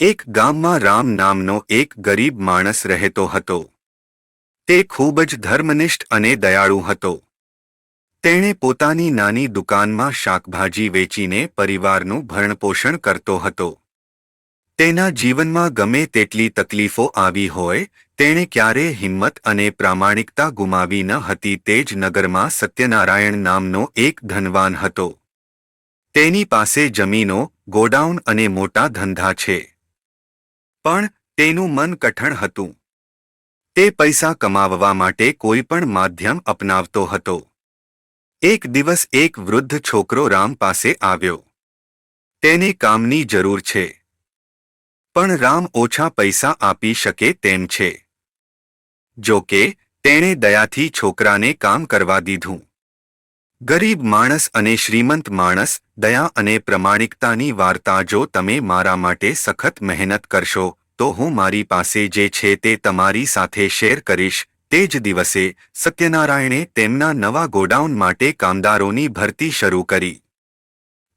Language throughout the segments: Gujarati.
એક ગામમાં રામ નામનો એક ગરીબ માણસ રહેતો હતો. તે ખૂબ જ ધર્મનિષ્ઠ અને દયાળુ હતો. તેણે પોતાની નાની દુકાનમાં શાકભાજી વેચીને પરિવારનું ભરણપોષણ કરતો હતો. તેના જીવનમાં ગમે તેટલી તકલીફો આવી હોય, તેણે ક્યારેય હિંમત અને પ્રામાણિકતા ગુમાવી ન હતી તે જ નગરમાં સત્યનારાયણ નામનો એક ધનવાન હતો. તેની પાસે જમીનો, ગોડાઉન અને મોટા ધંધા છે. પણ તેનું મન કઠણ હતું. તે પૈસા કમાવવા માટે કોઈ પણ માધ્યમ અપનાવતો હતો. એક દિવસ એક વૃદ્ધ છોકરો રામ પાસે આવ્યો. તેને કામની જરૂર છે. પણ રામ ઓછા પૈસા આપી શકે તેમ છે. જો કે, તેણે દયાથી છોકરાને કામ કરવા દીધું. ગરીબ માણસ અને શ્રીમંત માણસ, દયા અને પ્રમાણિકતાની વાર્તા જો તમે મારા માટે સખત મહેનત કરશો, તો હું મારી પાસે જે છે તે તમારી સાથે શેર કરીશ. તે જ દિવસે સત્યનારાયણે તેમના નવા ગોડાઉન માટે કામદારોની ભરતી શરૂ કરી.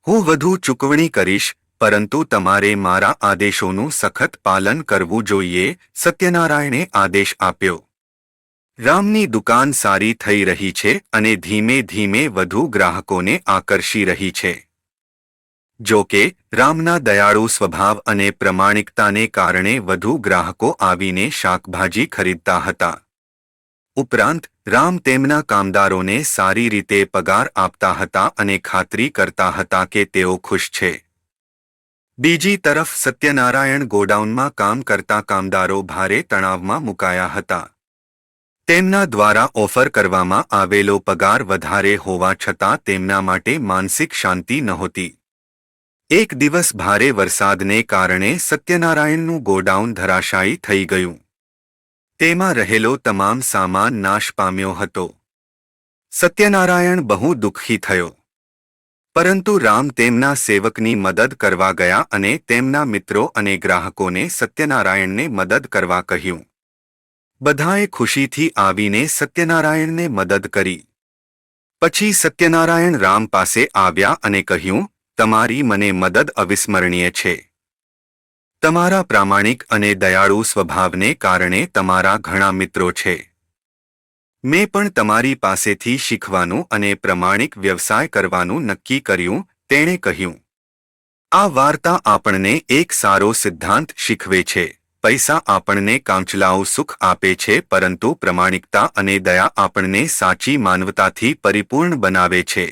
હું વધુ ચૂકવણી કરીશ, પરંતુ તમારે મારા આદેશોનું સખત પાલન કરવું જોઈએ, સત્યનારાયણે આદેશ આપ્યો. રામની દુકાન સારી થઈ રહી છે અને ધીમે ધીમે વધુ ગ્રાહકોને આકર્ષી રહી છે. જો કે, રામના દયાળુ સ્વભાવ અને પ્રમાણિકતાને કારણે વધુ ગ્રાહકો આવીને શાકભાજી ખરીદતા હતા. ઉપરાંત, રામ તેમના કામદારોને સારી રીતે પગાર આપતા હતા અને ખાતરી કરતા હતા કે તેઓ ખુશ છે. બીજી તરફ સત્યનારાયણ ગોડાઉનમાં કામ કરતા કામદારો ભારે તણાવમાં મુકાયા હતા. તેમના દ્વારા ઓફર કરવામાં આવેલો પગાર વધારે હોવા છતાં તેમના માટે માનસિક શાંતિ નહોતી. એક દિવસ ભારે વરસાદને કારણે સત્યનારાયણનું ગોડાઉન ધરાશાયી થઈ ગયું. તેમાં રહેલો તમામ સામાન નાશ પામ્યો હતો. સત્યનારાયણ બહુ દુઃખી થયો. પરંતુ રામ તેમના સેવકની મદદ કરવા ગયા અને તેમના મિત્રો અને ગ્રાહકોને સત્યનારાયણને મદદ કરવા કહ્યું. બધાએ ખુશીથી આવીને સત્યનારાયણને મદદ કરી. પછી સત્યનારાયણ રામ પાસે આવ્યા અને કહ્યું, તમારી મને મદદ અવિસ્મરણીય છે. તમારા પ્રામાણિક અને દયાળુ સ્વભાવને કારણે તમારા ઘણા મિત્રો છે. મેં પણ તમારી પાસેથી શીખવાનું અને પ્રમાણિક વ્યવસાય કરવાનું નક્કી કર્યું, તેણે કહ્યું. આ વાર્તા આપણને એક સારો સિદ્ધાંત શીખવે છે. પૈસા આપણને કાંચલાઓ સુખ આપે છે, પરંતુ પ્રમાણિકતા અને દયા આપણને સાચી માનવતાથી પરિપૂર્ણ બનાવે છે.